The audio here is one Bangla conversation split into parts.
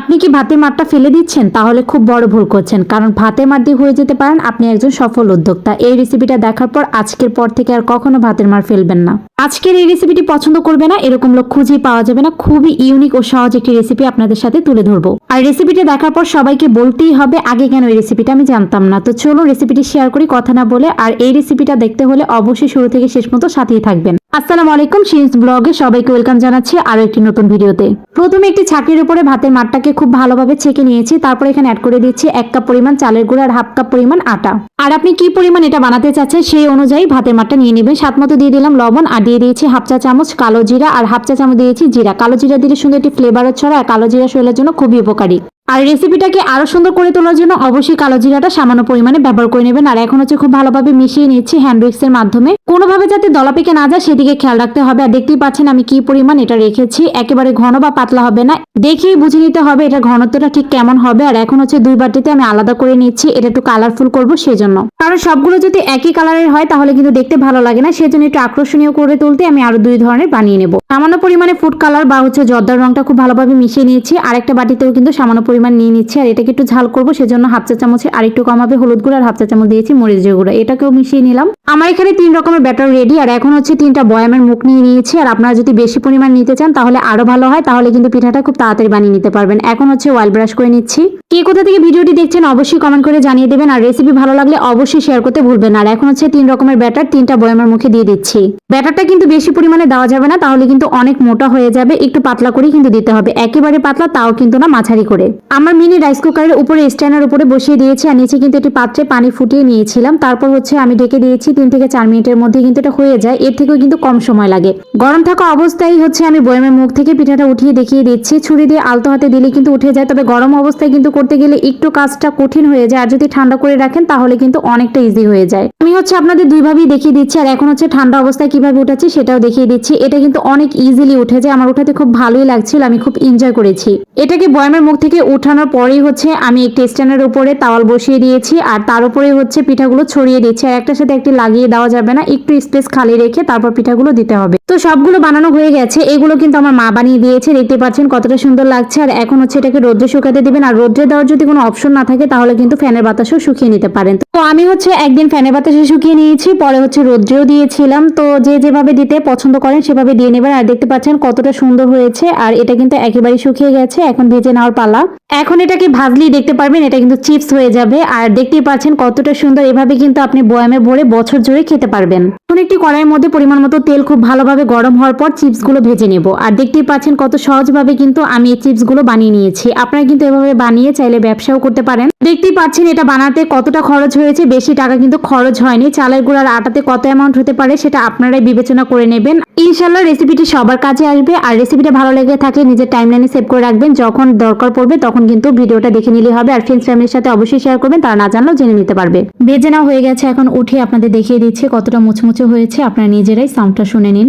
আপনি কি ভাতের মাঠটা ফেলে দিচ্ছেন? তাহলে খুব বড় ভুল করছেন। কারণ ভাতের মাঠ দিয়ে হয়ে যেতে পারেন আপনি একজন সফল উদ্যোক্তা। এই রেসিপিটা দেখার পর আজকের পর থেকে আর কখনো ভাতের মার ফেলবেন না। আজকের এই রেসিপিটি পছন্দ করবে না, এরকম লোক খুঁজেই পাওয়া যাবে না। খুবই ইউনিক ও সহজ একটি রেসিপি আপনাদের সাথে তুলে ধরবো। আর রেসিপিটা দেখার পর সবাইকে বলতেই হবে, আগে কেন এই রেসিপিটা আমি জানতাম না। তো চলো রেসিপিটি শেয়ার করি, কথা না বলে। আর এই রেসিপিটা দেখতে হলে অবশ্যই শুরু থেকে শেষ মতো সাথেই থাকবেন। আসসালামু আলাইকুম শিন্স ব্লগে সবাইকে ওয়েলকাম জানাচ্ছি আরও একটি নতুন ভিডিওতে। প্রথমে একটি ছাকরির উপরে ভাতের মাঠটাকে খুব ভালোভাবে ছেঁকে নিয়েছি, তারপর এখানে অ্যাড করে দিচ্ছি এক কাপ পরিমাণ চালের গুঁড়ো আর হাফ কাপ পরিমাণ আটা। আর আপনি কি পরিমাণ এটা বানাতে চাচ্ছেন সেই অনুযায়ী ভাতের মাঠটা নিয়ে নেবেন। সাত মতো দিয়ে দিলাম লবণ আর দিয়ে দিয়েছি হাফ চা চামচ কালো জিরা, আর হাফ চা চামচ দিয়েছি জিরা। কালো জিরা দিলে সুন্দর একটি ফ্লেভারের ছড়া আর কালো জিরা শরীরের জন্য খুবই উপকারী। আর রেসিপিটাকে আরও সুন্দর করে তোলার জন্য অবশ্যই কালো জিরাটা সামান্য পরিমাণে ব্যবহার করে নেবেন। আর এখন হচ্ছে খুব ভালোভাবে মিশিয়ে নিচ্ছি হ্যান্ড এর মাধ্যমে। কোনোভাবে যাতে দলা পেকে না যায়, সেদিকে খেয়াল রাখতে হবে। আর দেখতেই পাচ্ছেন আমি কি পরিমাণ এটা রেখেছি। একেবারে ঘন বা পাতলা হবে না। দেখেই বুঝে নিতে হবে এটা ঘনত্বটা ঠিক কেমন হবে। আর এখন হচ্ছে দুই বাটিতে আমি আলাদা করে নিচ্ছি। এটা একটু কালারফুল করব সেজন্য। কারণ সবগুলো যদি একই কালারের হয়, তাহলে কিন্তু দেখতে ভালো লাগে না। সেজন্য একটু আকর্ষণীয় করে তুলতে আমি আরও দুই ধরনের বানিয়ে নেব। সামান্য পরিমাণে ফুড কালার বা হচ্ছে জর্দার রংটা খুব ভালোভাবে মিশিয়ে নিয়েছি। আরেকটা বাটিতেও কিন্তু সামান্য পরিমাণ নিয়ে নিচ্ছি আর এটাকে একটু ঝাল করব, সেজন্য হাফ চা চামচে আরেকটু কমাবে, হলুদ গুঁড়ো, আর হাফ চা চামচ দিয়েছি মরিচ গুঁড়ো। এটাকেও মিশিয়ে নিলাম। আমার এখানে তিন রকমের ব্যাটার রেডি, আর এখন হচ্ছে তিনটা বয়ামের মুখ নিয়ে নিয়েছি, আর আপনারা যদি বেশি পরিমাণ নিতে চান তাহলে আরও ভালো হয়, তাহলে কিন্তু পিঠাটা খুব তাড়াতাড়ি বানিয়ে নিতে পারবেন। এখন হচ্ছে অয়েল ব্রাশ করে নিচ্ছি। কে কোথা থেকে ভিডিওটি দেখছেন অবশ্যই কমেন্ট করে জানিয়ে দেবেন, আর রেসিপি ভালো লাগলে অবশ্যই শেয়ার করতে ভুলবেন আর এখন হচ্ছে তিন রকমের ব্যাটার, তিনটা বয়ামের মুখে দিয়ে দিচ্ছি। ব্যাটারটা কিন্তু বেশি পরিমাণে দেওয়া যাবে না, তাহলে কিন্তু অনেক মোটা হয়ে যাবে, একটু পাতলা করে কিন্তু দিতে হবে। একেবারে পাতলা, তাও কিন্তু না মাঝারি করে। আমার মিনি রাইস কুকারের উপরে স্ট্যান্ডের উপরে বসিয়ে দিয়েছি, আর নিচে কিন্তু একটি পাত্রে পানি ফুটিয়ে নিয়েছিলাম। তারপর হচ্ছে আমি ঢেকে দিয়েছি তিন থেকে চার মিনিটের মধ্যে কিন্তু এটা হয়ে যায়। এর থেকেও কিন্তু কম সময় লাগে। গরম থাকা অবস্থায় হচ্ছে আমি বয়ামের মুখ থেকে পিঠাটা উঠিয়ে দেখিয়ে দিচ্ছি। ছুরি দিয়ে আলতো হাতে দিলে কিন্তু উঠে যায়, তবে গরম অবস্থায় কিন্তু করতে গেলে একটু কাজটা কঠিন হয়ে যায়। আর যদি ঠান্ডা করে রাখেন, তাহলে কিন্তু অনেকটা ইজি হয়ে যায়। আমি হচ্ছে আপনাদের দুইভাবেই দেখিয়ে দিচ্ছি, আর এখন হচ্ছে ঠান্ডা অবস্থায় কীভাবে উঠাচ্ছি সেটাও দেখিয়ে দিচ্ছি। এটা কিন্তু অনেক ইজিলি উঠে যায়। আমার উঠাতে খুব ভালোই লাগছিল, আমি খুব এনজয় করেছি। এটাকে বয়ামের মুখ থেকে উঠানোর পরেই হচ্ছে আমি একটি স্ট্যান্ডের উপরে তাওয়াল বসিয়ে দিয়েছি, আর তার উপরে হচ্ছে পিঠাগুলো ছড়িয়ে দিচ্ছি। আর একটার সাথে একটি লাগিয়ে দেওয়া যাবে না, একটু স্পেস খালি রেখে তারপর পিঠাগুলো দিতে হবে। তো সবগুলো বানানো হয়ে গেছে, এগুলো কিন্তু আমার মা বানিয়ে দিয়েছে, দেখতে পাচ্ছেন কতটা সুন্দর লাগছে। আর এখন হচ্ছে এটাকে রোদ্রে শুকাতে দিবেন, আর রোদ্রে দেওয়ার যদি কোনো অপশন না থাকে, তাহলে কিন্তু ফ্যানের বাতাসও শুকিয়ে নিতে পারেন। তো আমি হচ্ছে একদিন ফ্যানের বাতাসে শুকিয়ে নিয়েছি, পরে হচ্ছে রোদ্রেও দিয়েছিলাম। তো যে যেভাবে দিতে পছন্দ করেন সেভাবে দিয়ে নেবেন, আর দেখতে পাচ্ছেন কতটা সুন্দর হয়েছে, আর এটা কিন্তু একেবারে শুকিয়ে গেছে, এখন ভেজে নেওয়ার পালা। এখন এটাকে ভাজলেই দেখতে পারবেন, এটা কিন্তু চিপস হয়ে যাবে। আর দেখতেই পাচ্ছেন কতটা সুন্দর, এভাবে কিন্তু আপনি বয়ামে ভরে বছর জুড়ে খেতে পারবেন। এখন একটি কড়াইয়ের মধ্যে পরিমাণ মতো তেল খুব ভালোভাবে গরম হওয়ার পর চিপসগুলো ভেজে নেব। আর দেখতেই পাচ্ছেন কত সহজভাবে কিন্তু আমি এই চিপসগুলো বানিয়ে নিয়েছি। আপনারা কিন্তু এভাবে বানিয়ে চাইলে ব্যবসাও করতে পারেন। দেখতেই পাচ্ছেন এটা বানাতে কতটা খরচ হয়েছে, বেশি টাকা কিন্তু খরচ হয়নি। চালের গুঁড়ার আটাতে কত অ্যামাউন্ট হতে পারে সেটা আপনারাই বিবেচনা করে নেবেন। ইনশাল্লাহ রেসিপিটি সবার কাজে আসবে। আর রেসিপিটা ভালো লেগে থাকলে নিজের টাইমলাইনে সেভ করে রাখবেন। যখন দরকার পড়বে তখন কিন্তু ভিডিওটা দেখে নিলে হবে আর ফ্রেন্ডস ফ্যামিলির সাথে অবশ্যই শেয়ার করবেন, তারা না জানলেও জেনে নিতে পারবে। ভেজে নেওয়া হয়ে গেছে, এখন উঠে আপনাদের দেখিয়ে দিচ্ছে কতটা মুচমুচে হয়েছে, আপনারা নিজেরাই সাউন্ডটা শুনে নিন।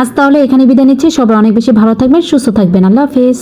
আজ তাহলে এখানে বিদায় নিচ্ছি, সবাই অনেক বেশি ভালো থাকবেন, সুস্থ থাকবেন, আল্লাহ হাফেজ।